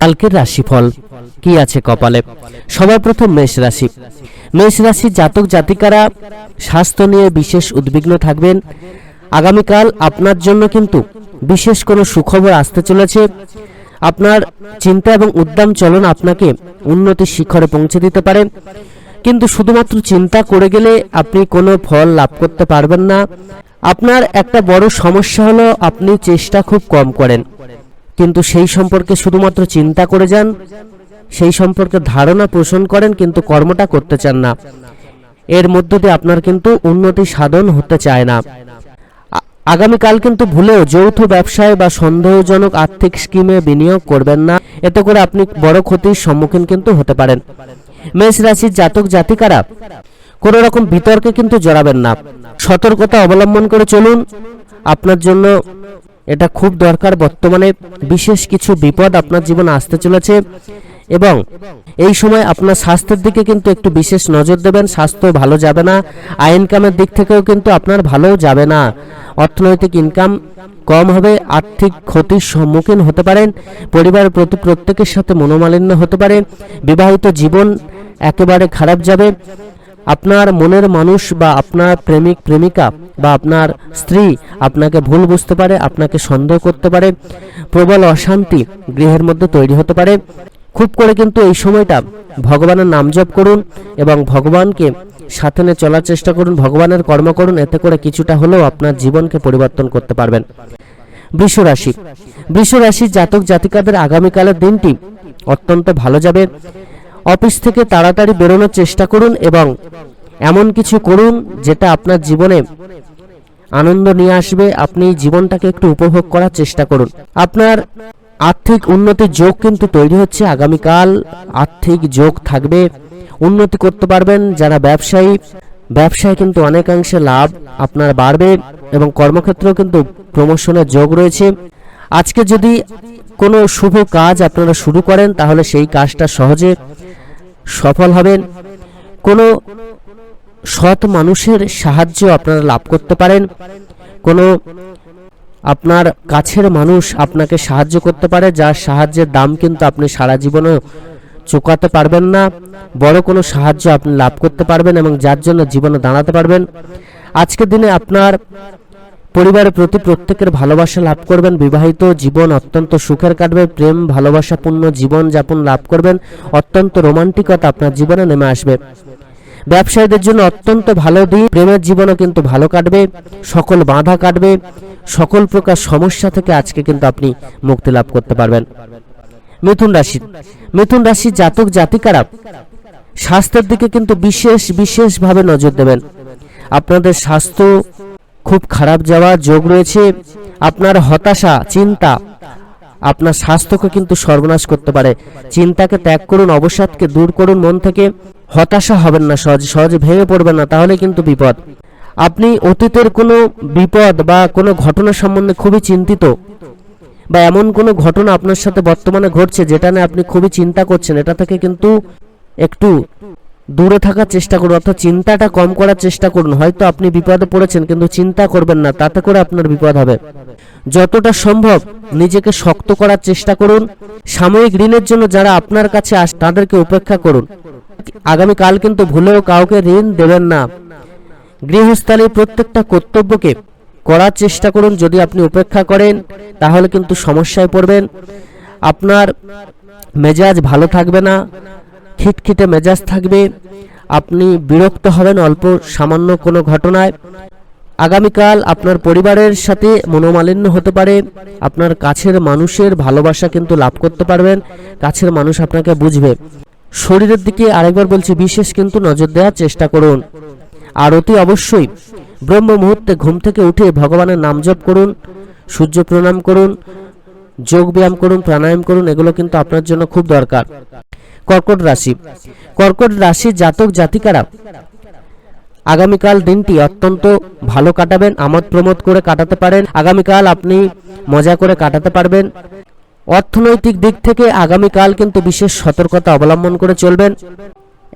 কালকের রাশিফল। কি আছে কপালে? সবার প্রথম মেষ রাশি। মেষ রাশির জাতক জাতিকারা স্বাস্থ্য নিয়ে বিশেষ উদ্বিগ্ন থাকবেন। আগামীকাল আপনার জন্য কিন্তু বিশেষ কোনো সুখবর আসতে চলেছে। আপনার চিন্তা এবং উদ্যম চলন আপনাকে উন্নতির শিখরে পৌঁছে দিতে পারে। কিন্তু শুধুমাত্র চিন্তা করে গেলে আপনি কোনো ফল লাভ করতে পারবেন না। আপনার একটা বড় সমস্যা হলো আপনি চেষ্টা খুব কম করেন। কিন্তু সেই সম্পর্কে শুধুমাত্র চিন্তা করে যান, সেই সম্পর্কে ধারণা পোষণ করেন কিন্তু কর্মটা করতে চান না। এর মধ্য দিয়ে আপনার কিন্তু উন্নতি সাধন হতে চায় না। আগামীকাল কিন্তু ভুলেও যৌথ ব্যবসায় বা সন্দেহজনক আর্থিক স্কিমে বিনিয়োগ করবেন না। এতে করে আপনি বড় ক্ষতির সম্মুখীন কিন্তু হতে পারেন। মেষ রাশির জাতক জাতিকারা কোনো রকম বিতর্কে কিন্তু জড়াবেন না। সতর্কতা অবলম্বন করে চলুন। আপনার জন্য এটা খুব দরকার। বর্তমানে বিশেষ কিছু বিপদ আপনার জীবনে আসতে চলেছে এবং এই সময় আপনার স্বাস্থ্যের দিকে কিন্তু একটু বিশেষ নজর দেবেন। স্বাস্থ্য ভালো যাবে না। আয় ইনকামের দিক থেকেও কিন্তু আপনার ভালো যাবে না। অর্থনৈতিক ইনকাম কম হবে, আর্থিক ক্ষতির সম্মুখীন হতে পারেন। পরিবারের প্রতি প্রত্যেকের সাথে মনোমালিন্য হতে পারে। বিবাহিত জীবন একেবারে খারাপ যাবে। আপনার মনের মানুষ বা আপনার প্রেমিক, প্রেমিকা বা আপনার স্ত্রী আপনাকে ভুল বুঝতে পারে, আপনাকে সন্দেহ করতে পারে, প্রবল অশান্তি গৃহের মধ্যে তৈরি হতে পারে। খুব করে কিন্তু এই সময়টা ভগবানের নাম জপ করুন এবং ভগবানকে সাথে নিয়ে চলার চেষ্টা করুন, ভগবানের কর্ম করুন, এতে করে কিছুটা হলেও আপনার জীবনকে পরিবর্তন করতে পারবেন। বৃষ রাশি। বৃষ রাশির জাতক জাতিকাদের আগামীকালের দিনটি অত্যন্ত ভালো যাবে। অফিস থেকে তাড়াতাড়ি বেরোনোর চেষ্টা করুন এবং এমন কিছু করুন যেটা আপনার জীবনে আনন্দ নিয়ে আসবে। আপনি জীবনটাকে একটু উপভোগ করার চেষ্টা করুন। আপনার আর্থিক উন্নতির যোগ কিন্তু তৈরি হচ্ছে। আগামীকাল আর্থিক যোগ থাকবে। উন্নতি করতে পারবেন যারা ব্যবসায়ী। ব্যবসায় কিন্তু অনেকাংশে লাভ আপনার বাড়বে এবং কর্মক্ষেত্রেও কিন্তু প্রমোশনের যোগ রয়েছে। আজকে যদি কোনো শুভ কাজ আপনারা শুরু করেন, তাহলে সেই কাজটা সহজে সফল হবেন। কোনো সৎ মানুষের সাহায্য আপনারা লাভ করতে পারেন। কোনো আপনার কাছের মানুষ আপনাকে সাহায্য করতে পারে, যার সাহায্যের দাম কিন্তু আপনি সারা জীবনেও চুকাতে পারবেন না। বড় কোনো সাহায্য আপনি লাভ করতে পারবেন এবং যার জন্য জীবনে দাঁড়াতে পারবেন। আজকের দিনে আপনার পরিবারের প্রতি প্রত্যেকের ভালোবাসা লাভ করবেন, বিবাহিত জীবন অত্যন্ত সুখের কাটবে, প্রেম, ভালোবাসাপূর্ণ জীবন যাপন লাভ করবেন, অত্যন্ত রোমান্টিকতা আপনার জীবনে নেমে আসবে। ব্যবসায়ীদের জন্য অত্যন্ত ভালো দিন, প্রেমের জীবনও কিন্তু ভালো কাটবে, সকল বাধা কাটবে, সকল প্রকার সমস্যা থেকে আজকে কিন্তু আপনি মুক্তি লাভ করতে পারবেন। মিথুন রাশি, মিথুন রাশির জাতক জাতিকারা, স্বাস্থ্যের দিকে কিন্তু বিশেষ বিশেষভাবে নজর দেবেন। আপনাদের স্বাস্থ্য খুব খারাপ যাওয়ার যোগ রয়েছে। আপনার হতাশা, চিন্তা, আপনার স্বাস্থ্যকে কিন্তু সর্বনাশ করতে পারে। চিন্তাকে ত্যাগ করুন, অবসাদকে দূর করুন মন থেকে। হতাশা হবেন না সহজে সহজে ভেঙে পড়বেন না, তাহলে কিন্তু বিপদ। আপনি অতীতের কোনো বিপদ বা কোনো ঘটনা সম্বন্ধে খুবই চিন্তিত বা এমন কোনো ঘটনা আপনার সাথে বর্তমানে ঘটছে যেটা নিয়ে আপনি খুবই চিন্তা করছেন, এটা থেকে কিন্তু একটু দূরে থাকার চেষ্টা করুন, অর্থাৎ চিন্তাটা কম করার চেষ্টা করুন। হয়তো আপনি বিপদে পড়েছেন, কিন্তু চিন্তা করবেন না, তাতে করে আপনার বিপদ হবে। যতটা সম্ভব নিজেকে শক্ত করার চেষ্টা করুন। সাময়িক ঋণের জন্য যারা আপনার কাছে আস, তাদেরকে উপেক্ষা করুন। আগামীকাল কিন্তু ভুলেও কাউকে ঋণ দেবেন না। গৃহস্থালী প্রত্যেকটা কর্তব্যকে করার চেষ্টা করুন, যদি আপনি উপেক্ষা করেন, তাহলে কিন্তু সমস্যায় পড়বেন। আপনার মেজাজ ভালো থাকবে না। খিটখিটে মেজাজ থাকবে। আপনি বিরক্ত হবেন অল্প সামান্য কোনো ঘটনায়। আগামীকাল আপনার পরিবারের সাথে মনোমালিন্য হতে পারে। আপনার কাছের মানুষের ভালোবাসা কিন্তু লাভ করতে পারবেন। কাছের মানুষ আপনাকে বুঝবে। শরীরের দিকে আরেকবার বলছি, বিশেষ কিন্তু নজর দেওয়ার চেষ্টা করুন। আর অতি অবশ্যই। ব্রহ্ম মুহূর্তে ঘুম থেকে উঠে ভগবানের নাম জপ করুন, সূর্য প্রণাম করুন, যোগ ব্যায়াম করুন, প্রাণায়াম করুন, এগুলো কিন্তু আপনার জন্য খুব দরকার। কর্কট রাশি। কর্কট রাশির জাতক জাতিকারা, আগামীকাল দিনটি অত্যন্ত ভালো কাটাবেন, আমোদ প্রমোদ করে কাটাতে পারেন। আগামীকাল আপনি মজা করে কাটাতে পারবেন। অর্থনৈতিক দিক থেকে আগামীকাল কিন্তু বিশেষ সতর্কতা অবলম্বন করে চলবেন।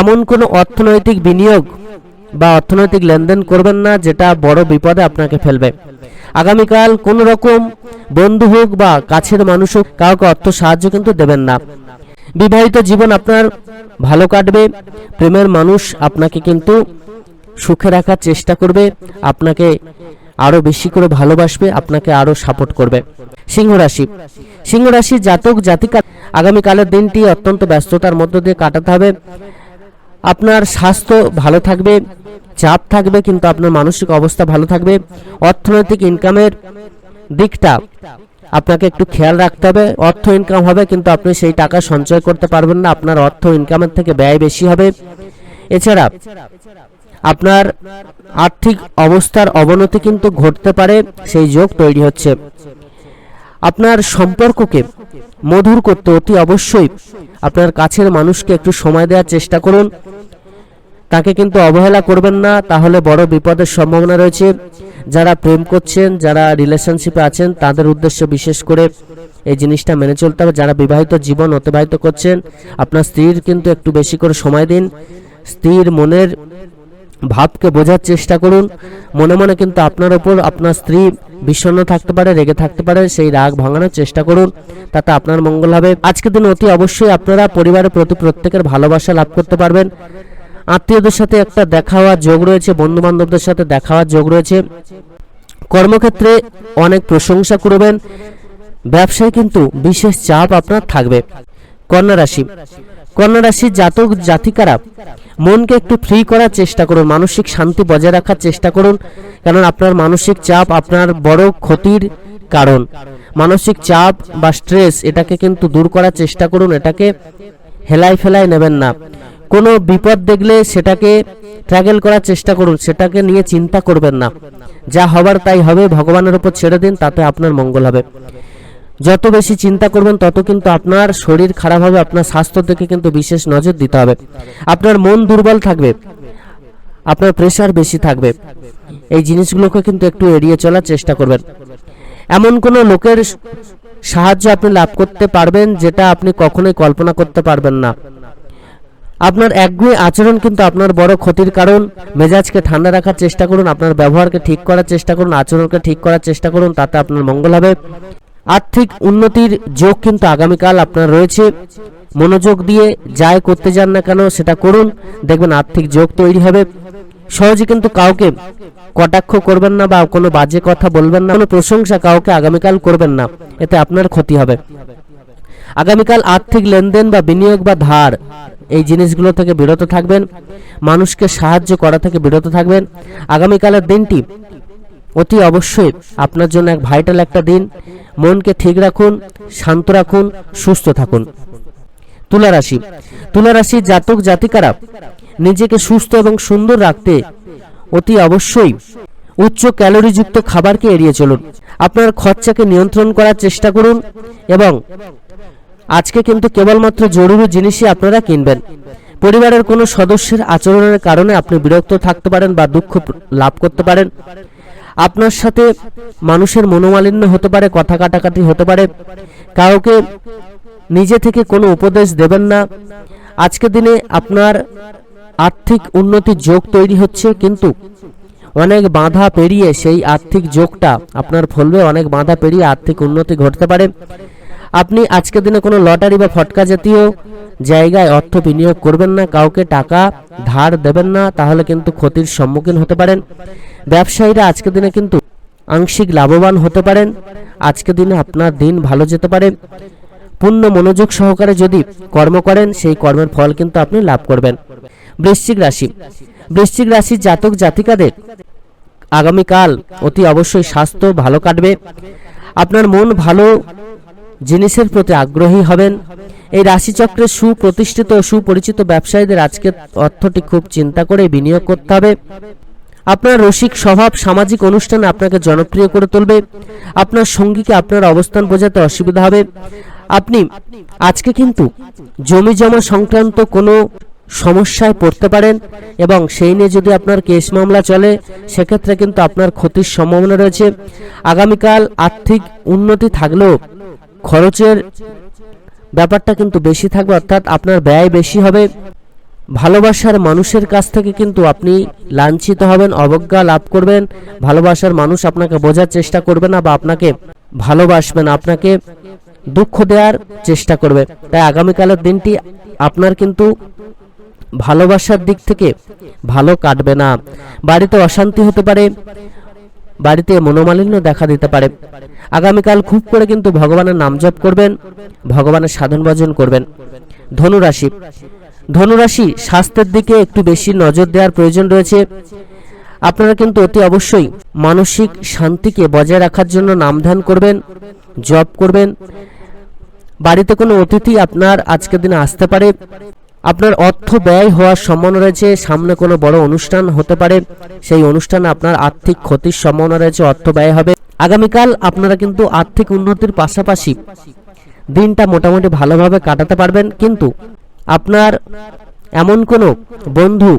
এমন কোনো অর্থনৈতিক বিনিয়োগ বা অর্থনৈতিক লেনদেন করবেন না, যেটা বড় বিপদে আপনাকে ফেলবে। আগামীকাল কোনো রকম বন্ধু হোক বা কাছের মানুষ হোক, কাউকে অর্থ সাহায্য কিন্তু দেবেন না। বিবাহিত জীবন আপনার ভালো কাটবে, প্রেমের মানুষ আপনাকে কিন্তু সুখে রাখার চেষ্টা করবে, আপনাকে আরও বেশি করে ভালোবাসবে, আপনাকে আরও সাপোর্ট করবে। সিংহ রাশি সিংহ রাশি জাতক, জাতিকা, আগামীকালের দিনটি অত্যন্ত ব্যস্ততার মধ্য দিয়ে কাটাতে হবে। আপনার স্বাস্থ্য ভালো থাকবে, চাপ থাকবে, কিন্তু আপনার মানসিক অবস্থা ভালো থাকবে। অর্থনৈতিক ইনকামের দিকটা আপনাকে একটু খেয়াল রাখতে হবে, অর্থ ইনকাম হবে, কিন্তু আপনি সেই টাকা সঞ্চয় করতে পারবেন না, আপনার অর্থ ইনকামের থেকে ব্যয় বেশি হবে। এছাড়া, আপনার আর্থিক অবস্থার অবনতি কিন্তু ঘটতে পারে, সেই যোগ তৈরি হচ্ছে। আপনার সম্পর্ককে মধুর করতে অতি অবশ্যই আপনার কাছের মানুষকে একটু সময় দেওয়ার চেষ্টা করুন। তাকে কিন্তু অবহেলা করবেন না, তাহলে বড় বিপদের সম্ভাবনা রয়েছে। যারা প্রেম করছেন, যারা রিলেশনশিপে আছেন, তাদের উদ্দেশ্য বিশেষ করে এই জিনিসটা মেনে চলতে হবে। যারা বিবাহিত জীবন অতিবাহিত করছেন, আপনার স্ত্রীর কিন্তু একটু বেশি করে সময় দিন। স্ত্রীর মনের ভাবকে বোঝার চেষ্টা করুন। মনে মনে কিন্তু আপনার ওপর আপনার স্ত্রী বিষণ্ণ থাকতে পারে, রেগে থাকতে পারে, সেই রাগ ভাঙানোর চেষ্টা করুন, তাতে আপনার মঙ্গল হবে। আজকের দিন অতি অবশ্যই আপনারা পরিবারের প্রতি প্রত্যেকের ভালোবাসা লাভ করতে পারবেন। আত্মীয়দের সাথে একটা দেখা হওয়ার যোগ রয়েছে বন্ধু বান্ধবদের সাথে দেখা হওয়ার যোগ রয়েছে। কর্মক্ষেত্রে অনেক প্রশংসা করবেন, ব্যবসায় কিন্তু বিশেষ চাপ আপনার থাকবে। কন্যা রাশি, কন্যা রাশির জাতক জাতিকারা, মনকে একটু ফ্রি করার চেষ্টা করুন, মানসিক শান্তি বজায় রাখার চেষ্টা করুন কারণ আপনার মানসিক চাপ আপনার বড় ক্ষতির কারণ। মানসিক চাপ বা স্ট্রেস এটাকে কিন্তু দূর করার চেষ্টা করুন, এটাকে হেলাই ফেলাই নেবেন না। কোনো বিপদ দেখলে সেটাকে ট্র্যাগেল করার চেষ্টা করুন, সেটাকে নিয়ে চিন্তা করবেন না। যা হবার তাই হবে, ভগবানের উপর ছেড়ে দিন, তাতে আপনার মঙ্গল হবে। যত বেশি চিন্তা করবেন, তত কিন্তু আপনার শরীর খারাপ হবে, আপনার স্বাস্থ্য থেকে কিন্তু বিশেষ নজর দিতে হবে। আপনার মন দুর্বল থাকবে, আপনার প্রেশার বেশি থাকবে। এই জিনিসগুলোকে কিন্তু একটু এড়িয়ে চলার চেষ্টা করবেন। এমন কোনো লোকের সাহায্য আপনি লাভ করতে পারবেন, যেটা আপনি কখনোই কল্পনা করতে পারবেন না। আপনার একগুঁয়ে আচরণ কিন্তু আপনার বড় ক্ষতির কারণ। মেজাজকে ঠান্ডা রাখার চেষ্টা করুন, আপনার ব্যবহারকে ঠিক করার চেষ্টা করুন, আচরণকে ঠিক করার চেষ্টা করুন, তাতে আপনার মঙ্গল হবে। আর্থিক উন্নতির যোগ কিন্তু আগামীকাল আপনার রয়েছে। মনোযোগ দিয়ে যাই করতে যান না কেন সেটা করুন, দেখবেন আর্থিক যোগ তৈরি হবে। সহজে কিন্তু কাউকে কটাক্ষ করবেন না বা কোনো বাজে কথা বলবেন না, কোনো প্রশংসা কাউকে আগামীকাল করবেন না, এতে আপনার ক্ষতি হবে। আগামীকাল আর্থিক লেনদেন বা বিনিয়োগ বা ধার এই জিনিসগুলো থেকে বিরত থাকবেন। মানুষকে সাহায্য করা থেকে বিরত থাকবেন। আগামীকালের দিনটি অতি অবশ্যই আপনার জন্য এক ভাইটাল একটা দিন। মনকে ঠিক রাখুন, শান্ত রাখুন, সুস্থ থাকুন। তুলা রাশি তুলা রাশি জাতক জাতিকারা নিজেকে সুস্থ এবং সুন্দর রাখতে অতি অবশ্যই উচ্চ ক্যালোরিযুক্ত খাবারকে এড়িয়ে চলুন। আপনার খরচাকে নিয়ন্ত্রণ করার চেষ্টা করুন এবং আজকে কিন্তু কেবলমাত্র জরুরি জিনিসই আপনারা কিনবেন। পরিবারের কোনো সদস্যের আচরণের কারণে আপনি বিরক্ত থাকতে পারেন বা দুঃখ লাভ করতে পারেন। আপনার সাথে মানুষের মনোমালিন্য হতে পারে, কথা কাটাকাটি হতে পারে। কাউকে নিজে থেকে কোনো উপদেশ দেবেন না। আজকের দিনে আপনার আর্থিক উন্নতির যোগ তৈরি হচ্ছে, কিন্তু অনেক বাধা পেরিয়ে সেই আর্থিক যোগটা আপনার ফলবে, অনেক বাধা পেরিয়ে আর্থিক উন্নতি ঘটতে পারে। আপনি আজকের দিনে কোনো লটারি বা ফটকা জাতীয় জায়গায় অর্থ বিনিয়োগ করবেন না, কাউকে টাকা ধার দেবেন না, তাহলে কিন্তু ক্ষতির সম্মুখীন হতে পারেন। ব্যবসায়ীরা আজকের দিনে কিন্তু আংশিক লাভবান হতে পারেন। আজকের দিনে আপনার দিন ভালো যেতে পারে। পূর্ণ মনোযোগ সহকারে যদি কর্ম করেন, সেই কর্মের ফল কিন্তু আপনি লাভ করবেন। বৃশ্চিক রাশি। বৃশ্চিক রাশির জাতক জাতিকাদের আগামীকাল অতি অবশ্যই স্বাস্থ্য ভালো কাটবে। আপনার মন ভালো জিনিসের প্রতি আগ্রহী হবেন। এই রাশিচক্রের সুপ্রতিষ্ঠিত ও সুপরিচিত ব্যবসায়ীদের আজকে অর্থটি খুব চিন্তা করে বিনিয়োগ করতে হবে। আপনার রসিক স্বভাব, সামাজিক অনুষ্ঠানে আপনাকে জনপ্রিয় করে তুলবে। আপনার সঙ্গীকে আপনার অবস্থান বোঝাতে অসুবিধা হবে। আপনি, আজকে কিন্তু জমি জমা সংক্রান্ত কোনো সমস্যায় পড়তে পারেন এবং সেই নিয়ে যদি আপনার কেস মামলা চলে, সেক্ষেত্রে কিন্তু আপনার ক্ষতির সম্ভাবনা রয়েছে। আগামীকাল আর্থিক উন্নতি থাকলেও খরচের ব্যাপারটা কিন্তু বেশি থাকবে, অর্থাৎ আপনার ব্যয় বেশি হবে। ভালোবাসার মানুষের কাছ থেকে কিন্তু আপনি লাঞ্ছিত হবেন, অবজ্ঞা লাভ করবেন। ভালোবাসার মানুষ আপনাকে বোঝার চেষ্টা করবে না বা আপনাকে ভালোবাসবেন আপনাকে দুঃখ দেওয়ার চেষ্টা করবে। তাই আগামীকালের দিনটি আপনার কিন্তু ভালোবাসার দিক থেকে ভালো কাটবে না। বাড়িতে অশান্তি হতে পারে বাড়িতে মনোমালিন্য দেখা দিতে পারে। আগামীকাল খুব করে কিন্তু ভগবানের নাম জপ করবেন, ভগবানের সাধন ভজন করবেন। ধনুরাশি। ধনুরাশি স্বাস্থ্যের দিকে একটু বেশি নজর দেওয়ার প্রয়োজন রয়েছে। আপনারা কিন্তু অতি অবশ্যই মানসিক শান্তিকে বজায় রাখার জন্য নাম ধ্যান করবেন, জপ করবেন। বাড়িতে কোনো অতিথি আপনার আজকের দিনে আসতে পারে। আপনার অর্থ ব্যয় হওয়ার সম্ভাবনা রয়েছে, সামনে কোনো বড় অনুষ্ঠান হতে পারে, সেই অনুষ্ঠানে আপনার আর্থিক ক্ষতির সম্ভাবনা রয়েছে, অর্থ ব্যয় হবে। আগামীকাল আপনারা কিন্তু আর্থিক উন্নতির পাশাপাশি দিনটা মোটামুটি ভালোভাবে কাটাতে পারবেন, কিন্তু আপনার এমন কোনো বন্ধু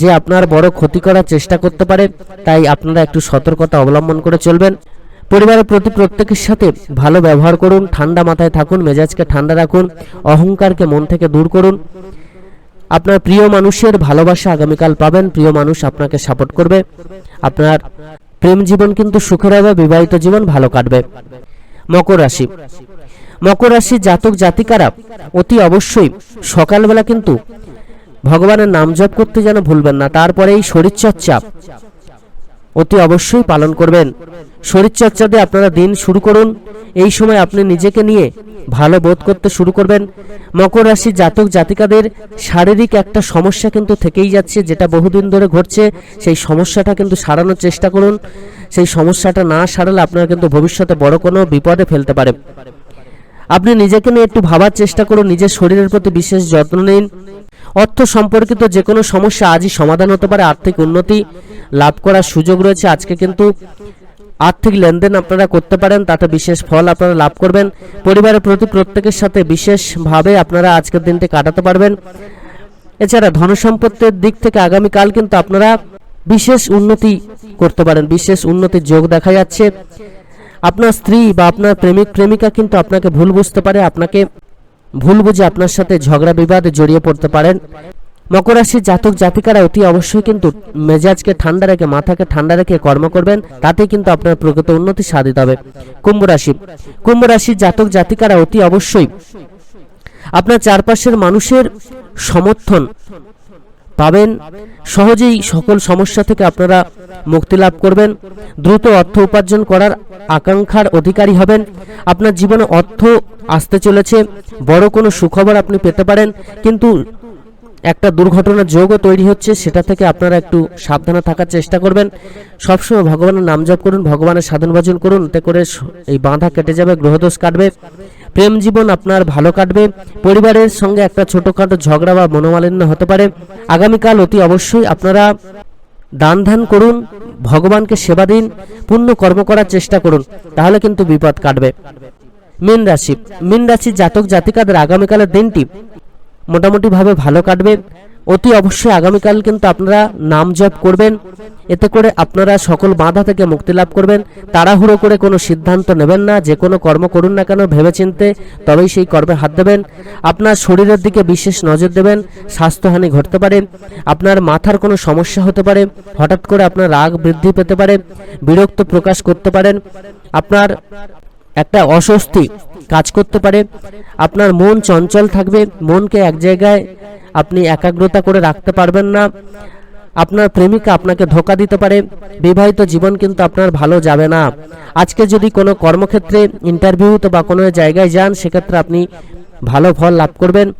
যে আপনার বড় ক্ষতি করার চেষ্টা করতে পারে, তাই আপনারা একটু সতর্কতা অবলম্বন করে চলবেন। পরিবারের প্রতি প্রত্যেকের সাথে ভালো ব্যবহার করুন, ঠান্ডা মাথায় থাকুন, মেজাজকে ঠান্ডা রাখুন, অহংকারকে মন থেকে দূর করুন। আপনার প্রিয় মানুষের ভালোবাসা আগামীকাল পাবেন। প্রিয় মানুষ আপনাকে সাপোর্ট করবে। আপনার প্রেম জীবন কিন্তু সুখের হবে, বিবাহিত জীবন ভালো কাটবে। মকর রাশি। মকর রাশি জাতক জাতিকারা, অতি অবশ্যই সকালবেলা কিন্তু ভগবানের নাম জপ করতে যেন ভুলবেন না। তারপরে এই শরীরচর্চা। অতি অবশ্যই পালন করবেন। শরীরচর্চা দিয়ে আপনারা দিন শুরু করুন। এই সময় আপনি নিজেকে নিয়ে ভালো বোধ করতে শুরু করবেন। মকর রাশি জাতক জাতিকাদের শারীরিক একটা সমস্যা কিন্তু থেকেই যাচ্ছে, যেটা বহুদিন ধরে ঘটছে। সেই সমস্যাটা কিন্তু সারানোর চেষ্টা করুন। সেই সমস্যাটা না সারালে আপনারা কিন্তু ভবিষ্যতে বড় কোনো বিপদে ফেলতে পারে আপনি নিজেকে নিয়ে একটু ভাবার চেষ্টা করুন। নিজের শরীরের প্রতি বিশেষ যত্ন নিন। অর্থ সম্পর্কিত যে কোনো সমস্যা আজই সমাধান হতে পারে, আর্থিক উন্নতি লাভ করার সুযোগ রয়েছে। আজকে কিন্তু আর্থিক লেনদেন আপনারা করতে পারেন, তাতে বিশেষ ফল আপনারা লাভ করবেন। পরিবারের প্রতি প্রত্যেকের সাথে বিশেষভাবে আপনারা আজকের দিনটি কাটাতে পারবেন। এছাড়া ধনসম্পত্তির দিক থেকে আগামীকাল কিন্তু আপনারা বিশেষ উন্নতি করতে পারেন, বিশেষ উন্নতির যোগ দেখা যাচ্ছে। আপনার স্ত্রী বা আপনার প্রেমিক, প্রেমিকা কিন্তু আপনাকে ভুল বুঝতে পারে, আপনাকে ভুল বুঝে আপনার সাথে ঝগড়া বিবাদে জড়িয়ে পড়তে পারেন। মকর রাশির জাতক জাতিকারা অতি অবশ্যই কিন্তু মেজাজকে ঠান্ডা রেখে, মাথাকে ঠান্ডা রেখে কর্ম করবেন তাতে কিন্তু আপনার প্রকৃত উন্নতি সাধিত হবে। কুম্ভ রাশি। কুম্ভ রাশির জাতক জাতিকারা অতি অবশ্যই আপনার চারপাশের মানুষের সমর্থন পাবেন। সহজেই সকল সমস্যা থেকে আপনারা মুক্তি লাভ করবেন। দ্রুত অর্থ উপার্জন করার আকাঙ্ক্ষার অধিকারী হবেন। আপনার জীবনে অর্থ আসতে চলেছে। বড় কোনো সুখবর আপনি পেতে পারেন। কিন্তু একটা দুর্ঘটনার যোগও তৈরি হচ্ছে। সেটা থেকে আপনারা একটু সাবধানে থাকার চেষ্টা করবেন। সবসময় ভগবানের নাম জপ করুন, ভগবানের সাধন ভজন করুন। এতে করে এই বাঁধা কেটে যাবে, গ্রহদোষ কাটবে। প্রেম জীবন আপনার ভালো কাটবে। পরিবারের সঙ্গে একটা ছোটোখাটো ঝগড়া বা মনোমালিন্য হতে পারে। আগামীকাল অতি অবশ্যই আপনারা দান ধ্যান করুন, ভগবানকে সেবা দিন পুণ্য কর্ম করার চেষ্টা করুন, তাহলে কিন্তু বিপদ কাটবে। মীন রাশি, মীন রাশির জাতক জাতিকাদের আগামীকালের দিনটি মোটামুটিভাবে ভালো কাটবে। অতি অবশ্যই আগামীকাল কিন্তু আপনারা নাম জপ করবেন। এতে করে আপনারা সকল বাধা থেকে মুক্তি লাভ করবেন। তাড়াহুড়ো করে কোনো সিদ্ধান্ত নেবেন না, যে কোনো কর্ম করুন না কেন, ভেবেচিন্তে তবেই সেই কর্মে হাত দেবেন। আপনার শরীরের দিকে বিশেষ নজর দেবেন, স্বাস্থ্যহানি ঘটতে পারে, আপনার মাথার কোনো সমস্যা হতে পারে, হঠাৎ করে আপনার রাগ বৃদ্ধি পেতে পারে, বিরক্ত প্রকাশ করতে পারেন, আপনার একটা অস্বস্তি কাজ করতে পারে, আপনার মন চঞ্চল থাকবে, মনকে এক জায়গায় আপনি একাগ্রতা করে রাখতে পারবেন না। আপনার প্রেমিকা আপনাকে ধোকা দিতে পারে। বিবাহিত জীবন কিন্তু আপনার ভালো যাবে না। আজকে যদি কোনো কর্মক্ষেত্রে ইন্টারভিউতে বা কোনো জায়গায় যান, সেক্ষেত্রে আপনি ভালো ফল লাভ করবেন।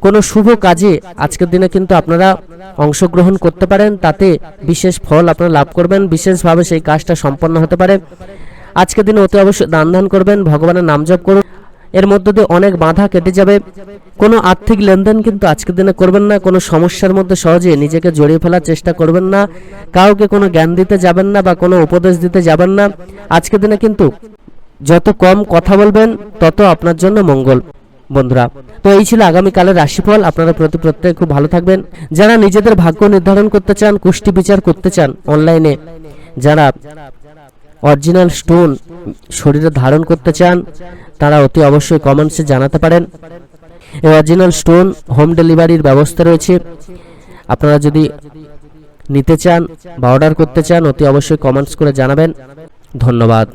কোনো শুভ কাজে আজকের দিনে কিন্তু আপনারা অংশগ্রহণ করতে পারেন। তাতে বিশেষ ফল আপনারা লাভ করবেন। বিশেষভাবে সেই কাজটা সম্পন্ন হতে পারে। আজকের দিনে অতি অবশ্যই দান ধ্যান করবেন। ভগবানের নাম জপ করুন। এর মধ্য দিয়ে অনেক বাধা কেটে যাবে। কোনো আর্থিক লেনদেন কিন্তু আজকের দিনে করবেন না, কোনো সমস্যার মধ্যে সহজে নিজেকে জড়িয়ে ফেলার চেষ্টা করবেন না, কাউকে কোনো জ্ঞান দিতে যাবেন না বা কোনো উপদেশ দিতে যাবেন না। আজকের দিনে কিন্তু যত কম কথা বলবেন, তত আপনার জন্য মঙ্গল। বন্ধুরা, তো এই ছিল আগামীকালের রাশিফল। আপনারা প্রতি প্রত্যেকে খুব ভালো থাকবেন। যারা নিজেদের ভাগ্য নির্ধারণ করতে চান, কুষ্টি বিচার করতে চান অনলাইনে যারা অরিজিনাল স্টোন শরীরে ধারণ করতে চান, তারা অতি অবশ্যই কমেন্টসে জানাতে পারেন। এই অরিজিনাল স্টোন হোম ডেলিভারির ব্যবস্থা রয়েছে। আপনারা যদি নিতে চান বা অর্ডার করতে চান, অতি অবশ্যই কমেন্টস করে জানাবেন। ধন্যবাদ।